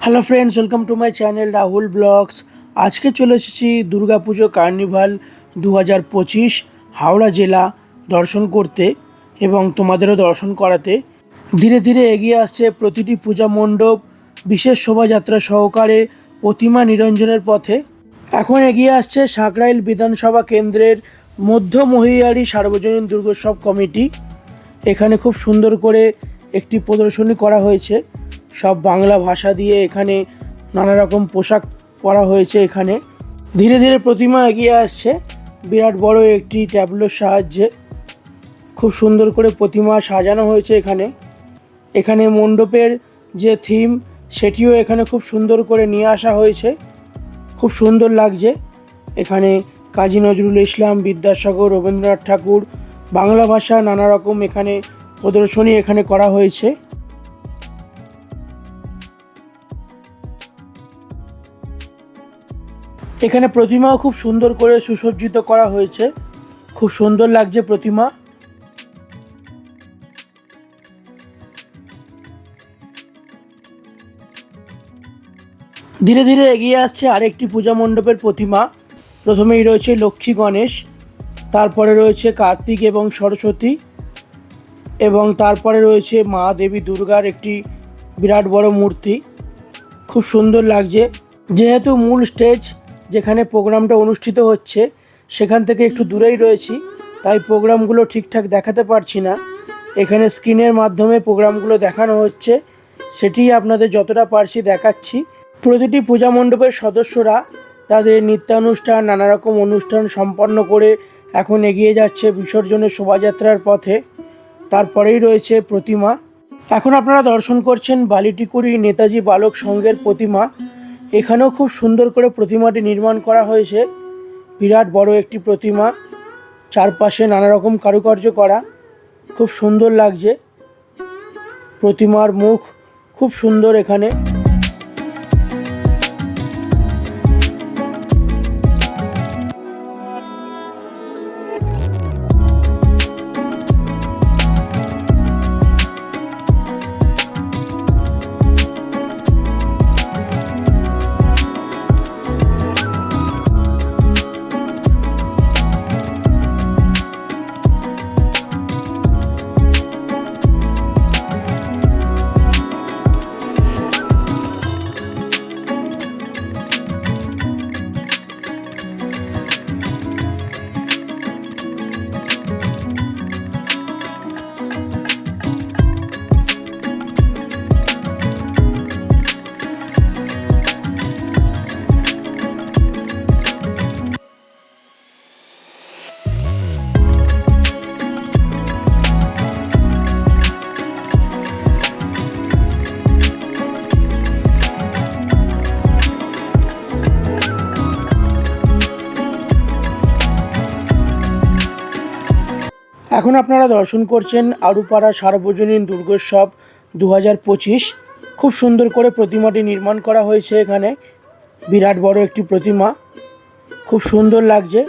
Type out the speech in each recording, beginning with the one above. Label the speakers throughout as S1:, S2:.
S1: Hello friends welcome to my channel Rahul blogs আজকে চলে এসেছি দুর্গাপুজো কার্নিভাল দু হাজার পঁচিশ হাওড়া জেলা দর্শন করতে এবং তোমাদেরও দর্শন করাতে। ধীরে ধীরে এগিয়ে আসছে প্রতিটি পূজা মণ্ডপ, বিশেষ শোভাযাত্রা সহকারে প্রতিমা নিরঞ্জনের পথে। এখন এগিয়ে আসছে সাঁকরাইল বিধানসভা কেন্দ্রের মধ্য মহিয়ারি সার্বজনীন দুর্গোৎসব কমিটি। এখানে খুব সুন্দর করে একটি প্রদর্শনী করা হয়েছে। সব বাংলা ভাষা দিয়ে এখানে নানা রকম পোশাক পরা হয়েছে এখানে। ধীরে ধীরে প্রতিমা এগিয়ে আসছে। বিরাট বড় একটি ট্যাবলোর সাহায্যে খুব সুন্দর করে প্রতিমা সাজানো হয়েছে এখানে। এখানে মণ্ডপের যে থিম, সেটিও এখানে খুব সুন্দর করে নিয়ে আসা হয়েছে। খুব সুন্দর লাগছে। এখানে কাজী নজরুল ইসলাম, বিদ্যাসাগর, রবীন্দ্রনাথ ঠাকুর, বাংলা ভাষা নানা রকম এখানে প্রদর্শনী এখানে করা হয়েছে। এখানে প্রতিমাও খুব সুন্দর করে সুসজ্জিত করা হয়েছে। খুব সুন্দর লাগছে প্রতিমা। ধীরে ধীরে এগিয়ে আসছে আরেকটি পূজা মণ্ডপের প্রতিমা। প্রথমেই রয়েছে লক্ষ্মী গণেশ, তারপরে রয়েছে কার্তিক এবং সরস্বতী, এবং তারপরে রয়েছে মা দেবী দুর্গার একটি বিরাট বড় মূর্তি। খুব সুন্দর লাগছে। যেহেতু মূল স্টেজ যেখানে প্রোগ্রামটা অনুষ্ঠিত হচ্ছে, সেখান থেকে একটু দূরেই রয়েছি, তাই প্রোগ্রামগুলো ঠিকঠাক দেখাতে পারছি না। এখানে স্ক্রিনের মাধ্যমে প্রোগ্রামগুলো দেখানো হচ্ছে, সেটি আপনাদের যতটা পারছি দেখাচ্ছি। প্রতিটি পূজা মণ্ডপের সদস্যরা তাদের নৃত্যানুষ্ঠান নানা রকম অনুষ্ঠান সম্পন্ন করে এখন এগিয়ে যাচ্ছে বিসর্জনের শোভাযাত্রার পথে। তারপরেই রয়েছে প্রতিমা। এখন আপনারা দর্শন করছেন বালিটিকুড়ি নেতাজি বালক সংঘের প্রতিমা। এখানেও খুব সুন্দর করে প্রতিমাটি নির্মাণ করা হয়েছে। বিরাট বড় একটি প্রতিমা, চারপাশে নানা রকম কারুকার্য করা। খুব সুন্দর লাগছে। প্রতিমার মুখ খুব সুন্দর এখানে। এখন আপনারা দর্শন করছেন আরুপাড়া সার্বজনীন দুর্গোৎসব দু হাজার পঁচিশ। খুব সুন্দর করে প্রতিমাটি নির্মাণ করা হয়েছে এখানে। বিরাট বড় একটি প্রতিমা। খুব সুন্দর লাগছে।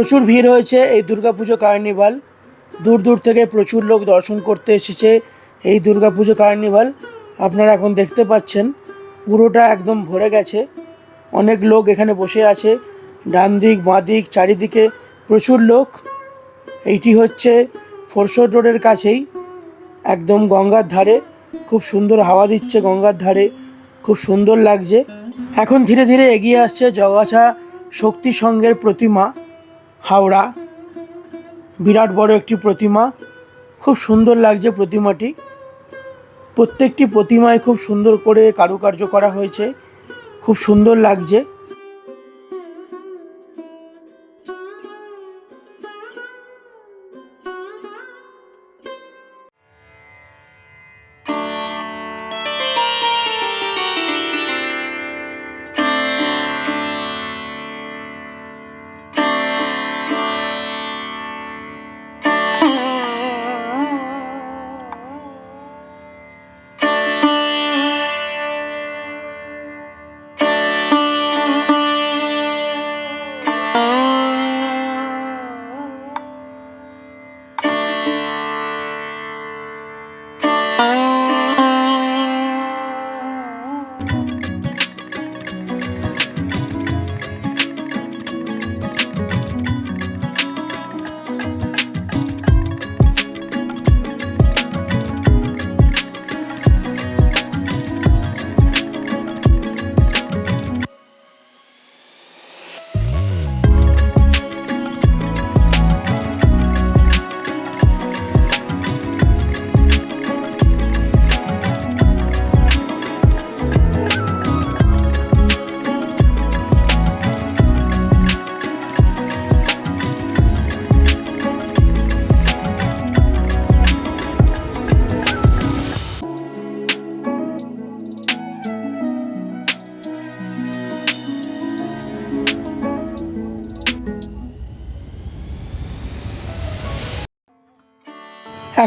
S1: প্রচুর ভিড় হয়েছে এই দুর্গাপুজো কার্নিভাল। দূর দূর থেকে প্রচুর লোক দর্শন করতে এসেছে এই দুর্গাপুজো কার্নিভাল। আপনারা এখন দেখতে পাচ্ছেন, পুরোটা একদম ভরে গেছে। অনেক লোক এখানে বসে আছে, ডান দিক, বাঁ দিক, চারিদিকে প্রচুর লোক। এইটি হচ্ছে ফোরশো রোডের কাছেই একদম গঙ্গার ধারে। খুব সুন্দর হাওয়া দিচ্ছে গঙ্গার ধারে, খুব সুন্দর লাগছে। এখন ধীরে ধীরে এগিয়ে আসছে জগাছা শক্তি সংঘের প্রতিমা। হাওড়া। বিরাট বড় একটি প্রতিমা। খুব সুন্দর লাগছে প্রতিমাটি। প্রত্যেকটি প্রতিমায় খুব সুন্দর করে কারুকার্য করা হয়েছে। খুব সুন্দর লাগছে।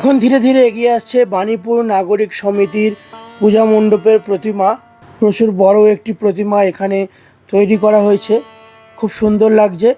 S1: এখন ধীরে ধীরে এগিয়ে আসছে বাণীপুর নাগরিক সমিতির পূজা মণ্ডপের প্রতিমা। প্রচুর বড় একটি প্রতিমা এখানে তৈরি করা হয়েছে। খুব সুন্দর লাগছে।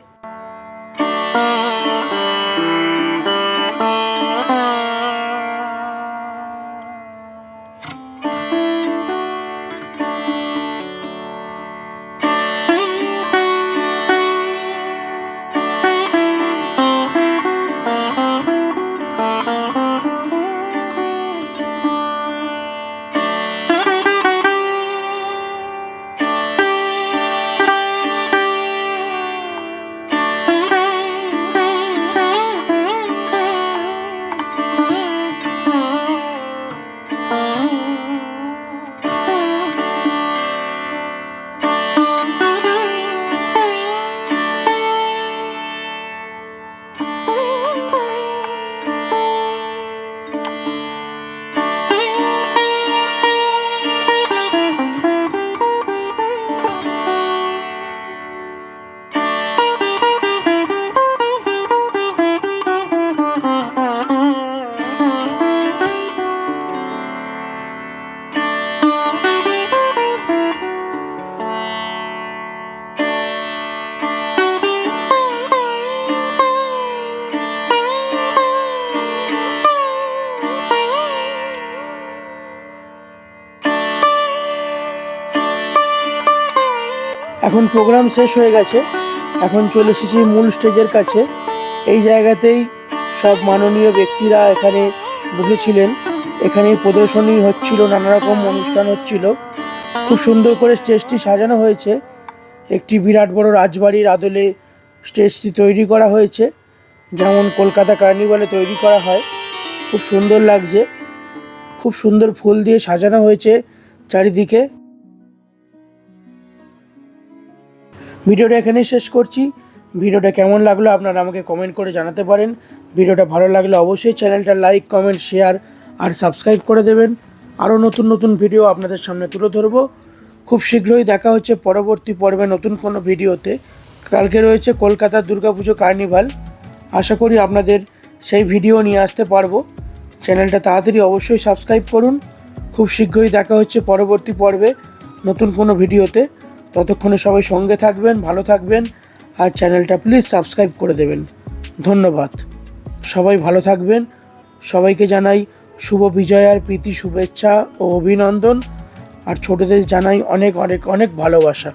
S1: প্রোগ্রাম শেষ হয়ে গেছে। এখন চলে এসেছি মূল স্টেজের কাছে। এই জায়গাতেই সব মাননীয় ব্যক্তিরা এখানে বসেছিলেন। এখানে প্রদর্শনী হচ্ছিল, নানা রকম অনুষ্ঠান হচ্ছিল। খুব সুন্দর করে স্টেজটি সাজানো হয়েছে। একটি বিরাট বড় রাজবাড়ির আদলে স্টেজটি তৈরি করা হয়েছে। যেমন কলকাতা কার্নিভালে তৈরি করা হয়। খুব সুন্দর লাগছে। খুব সুন্দর ফুল দিয়ে সাজানো হয়েছে চারিদিকে। ভিডিওটা এখানেই শেষ করছি। ভিডিওটা কেমন লাগল আপনারা আমাকে কমেন্ট করে জানাতে পারেন। ভিডিওটা ভালো লাগলে অবশ্যই চ্যানেলটা লাইক কমেন্ট শেয়ার আর সাবস্ক্রাইব করে দেবেন। আরও নতুন নতুন ভিডিও আপনাদের সামনে তুলে ধরবো। খুব শীঘ্রই দেখা হচ্ছে পরবর্তী পর্বে নতুন কোনো ভিডিওতে। কালকে রয়েছে কলকাতার দুর্গাপুজো কার্নিভাল আশা করি আপনাদের সেই ভিডিও নিয়ে আসতে পারব। চ্যানেলটা তাড়াতাড়ি অবশ্যই সাবস্ক্রাইব করুন। খুব শীঘ্রই দেখা হচ্ছে পরবর্তী পর্বে নতুন কোনো ভিডিওতে। ততক্ষণে সবাই সঙ্গে থাকবেন, ভালো থাকবেন আর চ্যানেলটা প্লিজ সাবস্ক্রাইব করে দেবেন। ধন্যবাদ। সবাই ভালো থাকবেন। সবাইকে জানাই শুভ বিজয় আর প্রীতি শুভেচ্ছা ও অভিনন্দন। আর ছোটদের জানাই অনেক অনেক অনেক ভালোবাসা।